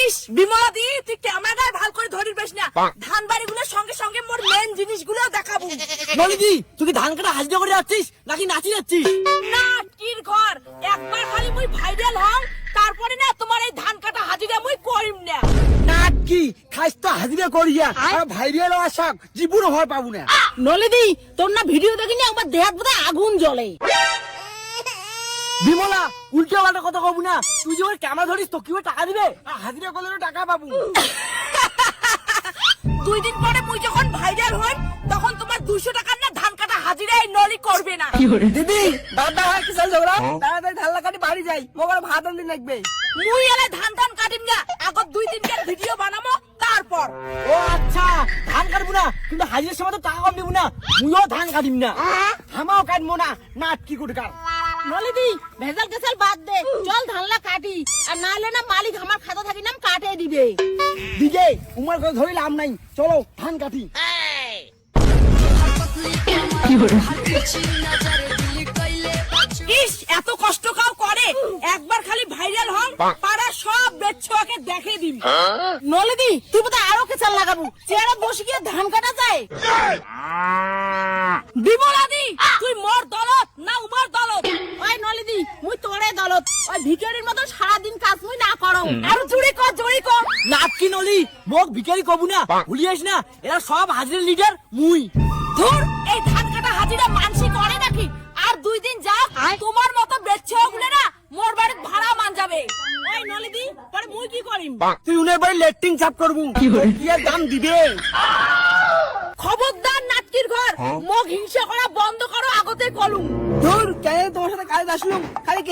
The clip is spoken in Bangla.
ইস বিমলাদি তুই ক্যামেরা গায়ে ভালো করে ধরির বেশ না। ধান বাড়িগুলোর সঙ্গে সঙ্গে মোর মেন জিনিসগুলো দেখাবো। নলিদি তুই ধান কাটা হাজিরা করে যাচ্ছিস নাকি নাচি যাচ্ছিস? না কির ঘর একবার খালি মুই ভাইরাল হং কি খাইস তো হাজিরা করিয়া আর ভাইরিয়াল আশাক জীবন হয় পাবো না। নলিদি তোর না ভিডিও দেখিনি একবার দেহাত বোধহয় আগুন জ্বলে। বিমলা উল্টো পাল্টা কথা কব না। তুই যে ওর ক্যামেরা ধরিস তো কি টাকা দিবে? আর হাজিরা করলে টাকা পাবো। দুই দিন পরে মুই যখন ভাইরাল হই তখন তোমার দুশো টাকার না ধান কাটা হাজিরা এই নলি করবে না দিদি দাদা হয় কিসাল ঝগড়া তাড়াতাড়ি ঢাল্লা কাটি বাড়ি যাই মোবার ভাত আনতে লাগবে মুই এলে ধান ধান কাটিম না আগত দুই তিনটার ভিডিও বানাবো তারপর। ও আচ্ছা ধান কাটবো না কিন্তু হাজিরের সময় তো টাকা কম দিব না মুইও ধান কাটিম না। আমাও কাটবো না নাট কি করে কাট নলিদি ভেজাল কেসাল বাদ দে চল ধানলা কাটি আর না হলে না মালিক আমার খাতা থাকি নাম কাটে দিবে। দিকে উমার করে ধরে লাভ নাই চলো ধান কাটি। ইস পাড়া সব বেচ্ছোয়াকে দেখে দিবি। নলিদি তুই বোধহয় আরও কেচাল লাগাবো। চেয়ারে বসে গিয়ে ধান কাটা যায়? বিমলাদি তুই মোর দলত না উমার দলত। ওই নলিদি মুই তোরে দলত। ওই ভিখারির মতো সারাদিন কাজ মুই না করো। আর জুড়ি কর জুড়ি কর। কি নলি মোক ভিখারি কবু না ভুলিয়াস না এরা সব হাজিরের লিডার মুই। ধুর এই ধান করিম তুই উনের বাড়ি লেট্রিন চাপ করবু। দাম দিবে? খবরদার নাটকির ঘর। মুখ হিংসা করা বন্ধ করো আগতে কলুম। ধুর কেন তোমার সাথে কাজ আসলুম খালি